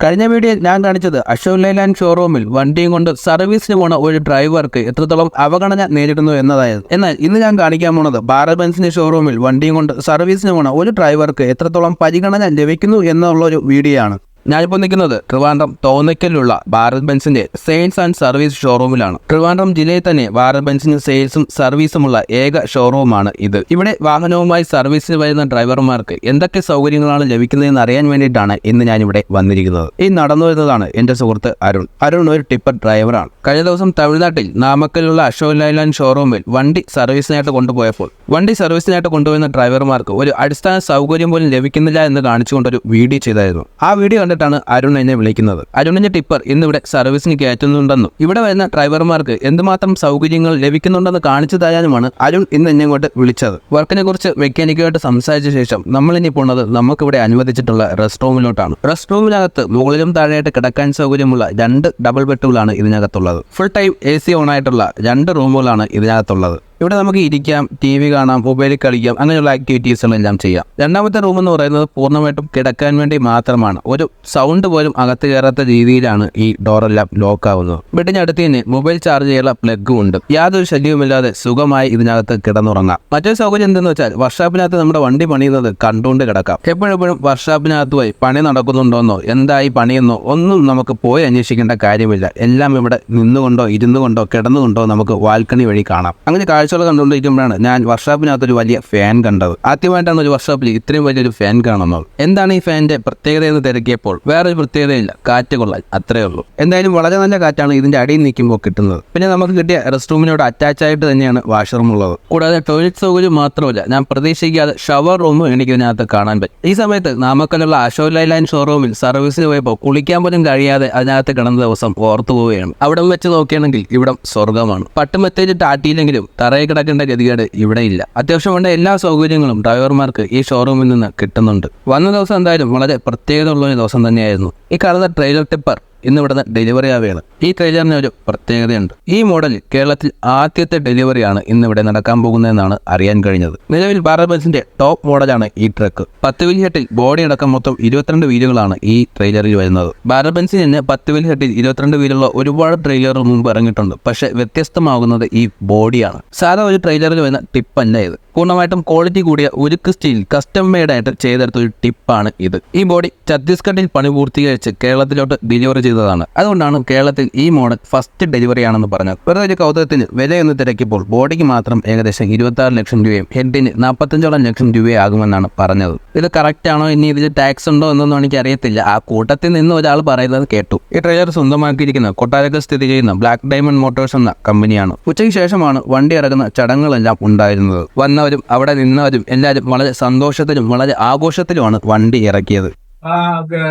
കഴിഞ്ഞ വീഡിയോ ഞാൻ കാണിച്ചത് അശോക് ലൈലാൻഡ് ഷോറൂമിൽ വണ്ടിയും കൊണ്ട് സർവീസിന് പോണ ഒരു ഡ്രൈവർക്ക് എത്രത്തോളം അവഗണന നേരിടുന്നു എന്നതായിരുന്നു എന്നാൽ ഇന്ന് ഞാൻ കാണിക്കാൻ പോണത് ഭാരത് ഷോറൂമിൽ വണ്ടിയും കൊണ്ട് സർവീസിന് പോണ ഒരു ഡ്രൈവർക്ക് എത്രത്തോളം പരിഗണന ലഭിക്കുന്നു എന്നുള്ള ഒരു വീഡിയോ ആണ് ഞാനിപ്പോൾ നിൽക്കുന്നത് ട്രിവാൻഡ്രം തോന്നയ്ക്കലിലുള്ള ഭാരത് ബെൻസിന്റെ സെയിൽസ് ആൻഡ് സർവീസ് ഷോറൂമിലാണ്. ട്രിവാൻഡ്രം ജില്ലയിൽ തന്നെ ഭാരത് ബെൻസിന് സെയിൽസും സർവീസുമുള്ള ഏക ഷോറൂമാണ് ഇത്. ഇവിടെ വാഹനവുമായി സർവീസിന് വരുന്ന ഡ്രൈവർമാർക്ക് എന്തൊക്കെ സൗകര്യങ്ങളാണ് ലഭിക്കുന്നതെന്ന് അറിയാൻ വേണ്ടിയിട്ടാണ് ഇന്ന് ഞാനിവിടെ വന്നിരിക്കുന്നത്. ഈ നടന്നു വരുന്നതാണ് എന്റെ സുഹൃത്ത് അരുൺ. അരുൺ ഒരു ടിപ്പർ ഡ്രൈവറാണ്. കഴിഞ്ഞ ദിവസം തമിഴ്നാട്ടിൽ നാമക്കലുള്ള അശോക് ലൈലാൻഡ് ഷോറൂമിൽ വണ്ടി സർവീസിനായിട്ട് കൊണ്ടുപോയപ്പോൾ വണ്ടി സർവീസിനായിട്ട് കൊണ്ടുപോകുന്ന ഡ്രൈവർമാർക്ക് ഒരു അടിസ്ഥാന സൗകര്യം പോലും ലഭിക്കുന്നില്ല എന്ന് കാണിച്ചുകൊണ്ടൊരു വീഡിയോ ചെയ്തായിരുന്നു. ആ വീഡിയോ കണ്ടിട്ടാണ് അരുൺ എന്നെ വിളിക്കുന്നത്. അരുണിന്റെ ടിപ്പർ ഇന്നിവിടെ സർവീസിന് കയറ്റുന്നുണ്ടെന്നും ഇവിടെ വരുന്ന ഡ്രൈവർമാർക്ക് എന്തുമാത്രം സൗകര്യങ്ങൾ ലഭിക്കുന്നുണ്ടെന്ന് കാണിച്ചു തരാനുമാണ് അരുൺ ഇന്ന് എന്നെ ഇങ്ങോട്ട് വിളിച്ചത്. വർക്കിനെ കുറിച്ച് മെക്കാനിക്കുമായിട്ട് സംസാരിച്ച ശേഷം നമ്മൾ ഇനി പോണത് നമുക്കിവിടെ അനുവദിച്ചിട്ടുള്ള റെസ്റ്റ് റൂമിലോട്ടാണ് റെസ്റ്റ് റൂമിനകത്ത് മുകളിലും താഴെയായിട്ട് കിടക്കാൻ സൗകര്യമുള്ള രണ്ട് ഡബിൾ ബെഡുകളാണ് ഇതിനകത്തുള്ളത്. Full time A C on ആയിട്ടുള്ള രണ്ട് റൂമുകളാണ് ഇതിനകത്തുള്ളത്. ഇവിടെ നമുക്ക് ഇരിക്കാം ടി വി കാണാം മൊബൈലിൽ കളിക്കാം അങ്ങനെയുള്ള ആക്ടിവിറ്റീസുകളെല്ലാം ചെയ്യാം. രണ്ടാമത്തെ റൂം എന്ന് പറയുന്നത് പൂർണമായിട്ടും കിടക്കാൻ വേണ്ടി മാത്രമാണ്. ഒരു സൗണ്ട് പോലും അകത്ത് കയറാത്ത രീതിയിലാണ് ഈ ഡോറെല്ലാം ലോക്ക് ആവുന്നത്. ബെഡിന് അടുത്ത് തന്നെ മൊബൈൽ ചാർജ് ചെയ്യാനുള്ള പ്ലഗും ഉണ്ട്. യാതൊരു ശല്യവുമില്ലാതെ സുഖമായി ഇതിനകത്ത് കിടന്നുറങ്ങാം. മറ്റൊരു സൗകര്യം എന്തെന്ന് വെച്ചാൽ വർഷാപ്പിനകത്ത് നമ്മുടെ വണ്ടി പണിയുന്നത് കണ്ടുകൊണ്ട് കിടക്കാം. എപ്പോഴെപ്പോഴും വർഷാപ്പിനകത്ത് പോയി പണി നടക്കുന്നുണ്ടോന്നോ എന്തായി പണിയെന്നോ ഒന്നും നമുക്ക് പോയി അന്വേഷിക്കേണ്ട കാര്യമില്ല. എല്ലാം ഇവിടെ നിന്നുകൊണ്ടോ ഇരുന്നുകൊണ്ടോ കിടന്നുകൊണ്ടോ നമുക്ക് വാൽക്കണി വഴി കാണാം. അങ്ങനെ കാഴ്ചകൾ കണ്ടുകൊണ്ടിരിക്കുമ്പോഴാണ് ഞാൻ വർക്ക്ഷോപ്പിനകത്ത് ഒരു വലിയ ഫാൻ കണ്ടത്. ആദ്യമായിട്ടാണ് ഒരു വർഷാപ്പിൽ ഇത്രയും വലിയൊരു ഫാൻ കാണുന്നത്. എന്താണ് ഈ ഫാനിന്റെ പ്രത്യേകത എന്ന് തിരക്കിയപ്പോൾ വേറൊരു പ്രത്യേകതയില്ല. കാറ്റ് കൊള്ളാൻ. അത്രേ ഉള്ളൂ. എന്തായാലും വളരെ നല്ല കാറ്റാണ് ഇതിന്റെ അടിയിൽ നിൽക്കുമ്പോൾ കിട്ടുന്നത്. പിന്നെ നമുക്ക് കിട്ടിയ റെസ്റ്റ് റൂമിനോട് അറ്റാച്ച് ആയിട്ട് തന്നെയാണ് വാഷ്റൂം ഉള്ളത്. കൂടാതെ ടോയ്ലറ്റ് സൗകര്യം മാത്രമല്ല ഞാൻ പ്രതീക്ഷിക്കാതെ ഷവർ റൂമും എനിക്ക് ഇതിനകത്ത് കാണാൻ പറ്റും. ഈ സമയത്ത് നാമക്കലുള്ള അശോക് ലൈലാൻഡ് ഷോറൂമിൽ സർവീസിന് പോയപ്പോൾ കുളിക്കാൻ പോലും കഴിയാതെ അതിനകത്ത് കിടന്ന ദിവസം ഓർത്തു പോവുകയാണ് അവിടെ വെച്ച് നോക്കുകയാണെങ്കിൽ ഇവിടം സ്വർഗമാണ് പട്ടുമെത്തേറ്റ് ആട്ടിയില്ലെങ്കിലും തറയിൽ കിടക്കേണ്ട ഗതികേട് ഇവിടെ ഇല്ല. അത്യാവശ്യം വേണ്ട എല്ലാ സൗകര്യങ്ങളും ഡ്രൈവർമാർക്ക് ഈ ഷോറൂമിൽ നിന്ന് കിട്ടുന്നുണ്ട്. വന്ന ദിവസം എന്തായാലും വളരെ പ്രത്യേകത ഉള്ള ഒരു ദിവസം തന്നെയായിരുന്നു. ഈ കാണുന്ന ട്രെയിലർ ടിപ്പർ ഇന്ന് ഇവിടുന്ന് ഡെലിവറി ആവുകയാണ്. ഈ ട്രെയിലറിന് ഒരു പ്രത്യേകതയുണ്ട്. ഈ മോഡൽ കേരളത്തിൽ ആദ്യത്തെ ഡെലിവറിയാണ് ഇന്നിവിടെ നടക്കാൻ പോകുന്നതെന്നാണ് അറിയാൻ കഴിഞ്ഞത്. നിലവിൽ ഭാരത് ടോപ്പ് മോഡലാണ് ഈ ട്രക്ക് പത്ത് വീൽ ഹെട്ടിൽ ബോഡി അടക്കം മൊത്തം ഇരുപത്തിരണ്ട് വീലുകളാണ് ഈ ട്രെയിലറിൽ വരുന്നത്. ഭാരത് ബൻസിന് തന്നെ പത്ത് വീൽ ഹെട്ടിൽ ഇരുപത്തിരണ്ട് വീലുള്ള ഒരുപാട് ട്രെയിലറുകൾ മുമ്പ് ഇറങ്ങിയിട്ടുണ്ട്. പക്ഷെ വ്യത്യസ്തമാകുന്നത് ഈ ബോഡിയാണ് സാധാ ഒരു ട്രെയിലറിൽ വരുന്ന ടിപ്പല്ല ഇത്. പൂർണമായിട്ടും ക്വാളിറ്റി കൂടിയ ഉരുക്ക് സ്റ്റീൽ കസ്റ്റം മെയ്ഡ് ആയിട്ട് ചെയ്തെടുത്ത ഒരു ടിപ്പാണ് ഇത്. ഈ ബോഡി ഛത്തീസ്ഗഡിൽ പണി പൂർത്തീകരിച്ച് കേരളത്തിലോട്ട് ഡെലിവറി ചെയ്തതാണ്. അതുകൊണ്ടാണ് കേരളത്തിൽ ഈ മോഡൽ ഫസ്റ്റ് ഡെലിവറി ആണെന്ന് പറഞ്ഞത് വെറുതെ കൗതുകത്തിന് വിലയൊന്ന് തിരക്കിയപ്പോൾ ബോഡിക്ക് മാത്രം ഏകദേശം ഇരുപത്തി ആറ് ലക്ഷം രൂപയും ഹെഡിന് നാൽപ്പത്തഞ്ചോളം ലക്ഷം രൂപയാകുമെന്നാണ് പറഞ്ഞത്. ഇത് കറക്റ്റ് ആണോ? ഇനി ഇതിൽ ടാക്സ് ഉണ്ടോ എന്നൊന്നും എനിക്ക് അറിയത്തില്ല ആ കൂട്ടത്തിൽ നിന്ന് ഒരാൾ പറയുന്നത് കേട്ടു. ഈ ട്രെയിലർ സ്വന്തമാക്കിയിരിക്കുന്ന കൊട്ടാരത്തിൽ സ്ഥിതി ചെയ്യുന്ന ബ്ലാക്ക് ഡയമണ്ട് മോട്ടോഴ്സ് എന്ന കമ്പനിയാണ്. ഉച്ചയ്ക്ക് ശേഷമാണ് വണ്ടി ഇറങ്ങുന്ന ചടങ്ങുകളെല്ലാം ഉണ്ടായിരുന്നത്. വന്നവരും അവിടെ നിന്നവരും എല്ലാവരും വളരെ സന്തോഷത്തിലും വളരെ ആഘോഷത്തിലുമാണ് വണ്ടി ഇറക്കിയത്. ആ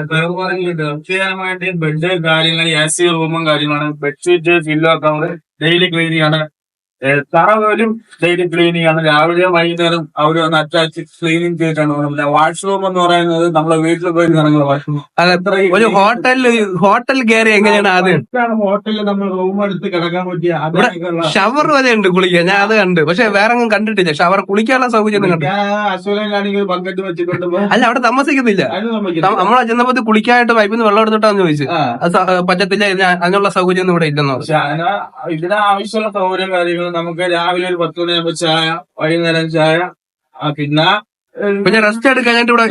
ഡ്രൈവർ പറഞ്ഞിട്ടുണ്ട് ചെയ്യാൻ വേണ്ടി ബെഡ് കാര്യങ്ങൾ എ സി റൂമും കാര്യമാണ് ബെഡ്ഷീറ്റ് ഫില്ലോ ഒക്കെ ഡെയിലി ക്ലീനിങ് ആണ്. തറ പോലും ഡെയിലി ക്ലീനിങ് ആണ്. രാവിലെ വൈകുന്നേരം അവർ ഒന്ന് അറ്റാച്ച് ക്ലീനിങ് ചെയ്തിട്ടാണ് പിന്നെ വാഷ്റൂം എന്ന് പറയുന്നത് നമ്മളെ വീട്ടിൽ പോയി ഇറങ്ങുന്ന വാഷ്റൂം ഒരു ഹോട്ടലിൽ ഹോട്ടൽ കയറി എങ്ങനെയാണ് ആദ്യം? ഹോട്ടലിൽ നമ്മൾ റൂം എടുത്ത് കിടക്കാൻ പറ്റിയ ഷവർ വരെ ഉണ്ട് കുളിക്കാൻ. ഞാൻ അത് കണ്ട്. പക്ഷെ വേറെ ഒന്നും കണ്ടിട്ടില്ല. ഷവർ കുളിക്കാനുള്ള സൗകര്യം ഒന്നും കണ്ടില്ല അസുഖനാണെങ്കിൽ ബക്കറ്റ് വെച്ചിട്ടുണ്ട്. അല്ല അവിടെ താമസിക്കുന്നില്ല. നമ്മളെ ചെന്നപ്പോ കുളിക്കാനായിട്ട് പൈപ്പിൽ നിന്ന് വെള്ളം എടുത്തിട്ടാന്ന് ചോദിച്ചു. അത് പറ്റത്തില്ല അതിനുള്ള സൗകര്യം ഒന്നും ഇവിടെ ഇല്ലെന്ന് പറഞ്ഞു. പക്ഷെ അതിന് ഇതിന് ആവശ്യമുള്ള സൗകര്യം കാര്യങ്ങൾ നമുക്ക് രാവിലെ ഒരു പത്ത് മണിയാകുമ്പോ ചായ വൈകുന്നേരം ചായ ആ, പിന്നെ പിന്നെ റെസ്റ്റ് എടുക്കാൻ ഇവിടെ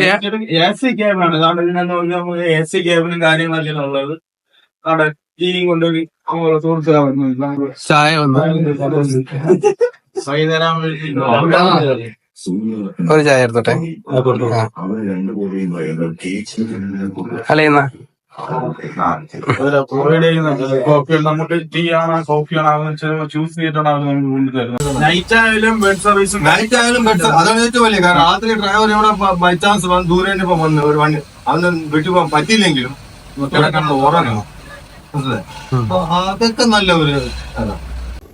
എ സി ക്യാബാണ് കാരണം നമുക്ക് എ സി ക്യാബിനും കാര്യങ്ങളൊക്കെയാണ് ഉള്ളത്. അവിടെ ടീയും കൊണ്ടുപോയി നമ്മളെ സുഹൃത്തുക്കളെ വന്നു. ചായ വന്നു. വൈകുന്നേരം ആവുമ്പോഴേക്കും ഒരു ചായ എടുത്തോട്ടെ? അല്ല എന്നാ ഒരു provide ചെയ്യുന്നുണ്ട്. കോഫി നമുക്ക് ടീ ആണോ കോഫി ആണോ ചൂസ് ചെയ്തിട്ടാണ് അവർ നമുക്ക് കൊണ്ടുതരുന്നത് നൈറ്റ് ആയാലും ബെഡ് സർവീസ് നൈറ്റ് ആയാലും ബെറ്റർ അതാണ് ഏറ്റവും വലിയ കാരണം. രാത്രി ഡ്രൈവർ ഇവിടെ ബൈ ചാൻസ് വന്ന് ദൂരെ ഇപ്പൊ വന്ന് ഒരു വണ്ടി അവന് വീട്ടിൽ പോകാൻ പറ്റിയില്ലെങ്കിലും ഉറങ്ങണം. അതൊക്കെ നല്ല ഒരു ഇതാണ്.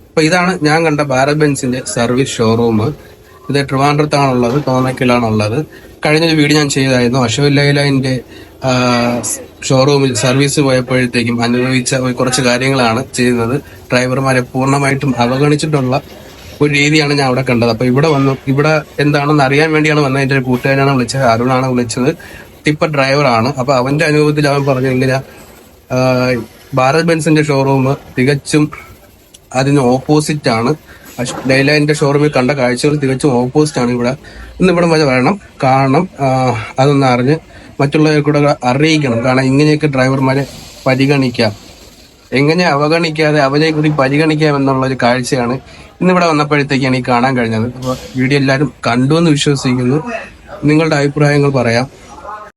അപ്പൊ ഇതാണ് ഞാൻ കണ്ട ഭാരത് ബെൻസിന്റെ സർവീസ് ഷോറൂം ഇത് ട്രിവാൻഡ്രത്താണുള്ളത് തോന്നക്കിലാണുള്ളത് കഴിഞ്ഞൊരു വീഡിയോ ഞാൻ ചെയ്തായിരുന്നു. അശോക് ലൈലൈന്റെ ഷോറൂമിൽ സർവീസ് പോയപ്പോഴത്തേക്കും അനുഭവിച്ച കുറച്ച് കാര്യങ്ങളാണ് ചെയ്യുന്നത്. ഡ്രൈവർമാരെ പൂർണമായിട്ടും അവഗണിച്ചിട്ടുള്ള ഒരു രീതിയാണ് ഞാൻ അവിടെ കണ്ടത്. അപ്പൊ ഇവിടെ വന്നു ഇവിടെ എന്താണെന്ന് അറിയാൻ വേണ്ടിയാണ് വന്നത്. എന്റെ ഒരു കൂട്ടുകാരനാണ് വിളിച്ചത് അരുണാണ് വിളിച്ചത്. ടിപ്പർ ഡ്രൈവറാണ്. അപ്പൊ അവന്റെ അനുഭവത്തിൽ അവൻ പറഞ്ഞു ഇങ്ങനെ ഭാരത് ബെൻസിന്റെ ഷോറൂം തികച്ചും അതിന് ഓപ്പോസിറ്റ് ആണ്. ഡെയ്ലൈന്റെ ഷോറൂമിൽ കണ്ട കാഴ്ചകൾ തികച്ചും ഓപ്പോസിറ്റ് ആണ് ഇവിടെ. ഇന്ന് ഇവിടെ വരെ വരണം കാണണം അതൊന്നറിഞ്ഞ് മറ്റുള്ളവരെ കൂടെ അറിയിക്കണം. കാരണം ഇങ്ങനെയൊക്കെ ഡ്രൈവർമാരെ പരിഗണിക്കാം. എങ്ങനെ അവഗണിക്കാതെ അവരെ കൂടി പരിഗണിക്കാം എന്നുള്ള ഒരു കാഴ്ചയാണ് ഇന്നിവിടെ വന്നപ്പോഴത്തേക്കാണ് ഈ കാണാൻ കഴിഞ്ഞത്. അപ്പോൾ വീഡിയോ എല്ലാവരും കണ്ടു എന്ന് വിശ്വസിക്കുന്നു. നിങ്ങളുടെ അഭിപ്രായങ്ങൾ പറയാം.